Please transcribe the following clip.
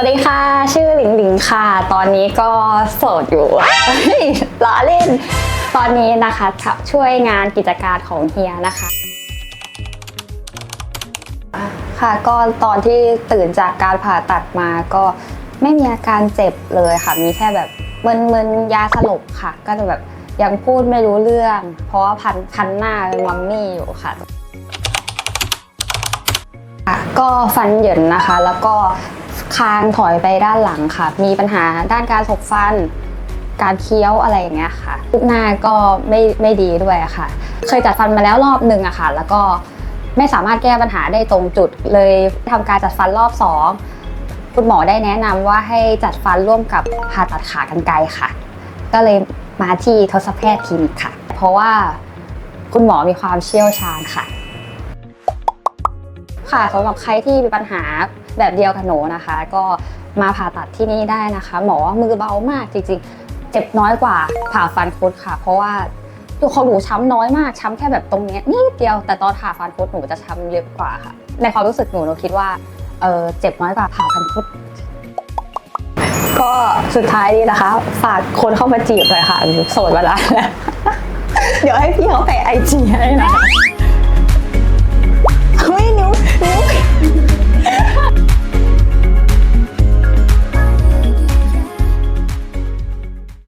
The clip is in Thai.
วัสดีค่ะ ชื่อหลิงหลิงค่ะ ตอนนี้ก็โสดอยู่ล้อเล่น ตอนนี้นะคะช่วยงานกิจการของเฮียนะคะ ค่ะก็ตอนที่ตื่นจากการผ่าตัดมาก็ไม่มีอาการเจ็บเลยค่ะ มีแค่แบบมึนๆยาสลบค่ะ ก็จะแบบยังพูดไม่รู้เรื่อง เพราะว่าพันคันหน้าเป็นมัมมี่อยู่ค่ะค่ะก็ฟันเหยินนะคะ แล้วก็ คางถอยไปด้านหลังค่ะ มีปัญหาด้านการถกฟัน การเคี้ยวอะไรอย่างเงี้ยค่ะลูกหน้าก็ไม่ไม่ดีด้วยค่ะ เคยจัดฟันมาแล้วรอบหนึ่งอะค่ะ แล้วก็ไม่สามารถแก้ปัญหาได้ตรงจุดเลยทำการจัดฟันรอบสองคุณหมอได้แนะนำว่าให้จัดฟันร่วมกับผ่าตัดขากรรไกรค่ะ ก็เลยมาที่ทศแพทย์คลินิกค่ะ เพราะว่าคุณหมอมีความเชี่ยวชาญค่ะ ค่ะสำหรับใครที่มีปัญหาแบบเดียวกับหนูนะคะ ก็มาผ่าตัดที่นี่ได้นะคะ หมอมือเบามากจริงๆ เจ็บน้อยกว่าผ่าฟันคุดค่ะ เพราะว่าตัวของหนูช้ำน้อยมากช้ำแค่แบบตรงนี้นิดเดียวแต่ตอนผ่าฟันคุดหนูจะช้ำเยอะกว่าค่ะ ในความรู้สึกหนูหนูคิดว่าเออเจ็บน้อยกว่าผ่าฟันคุดก็สุดท้ายนี้นะคะ ฝากคนเข้ามาจีบเลยค่ะโสดมาแล้วเดี๋ยวให้พี่เขาแปะไอจีให้นะคะ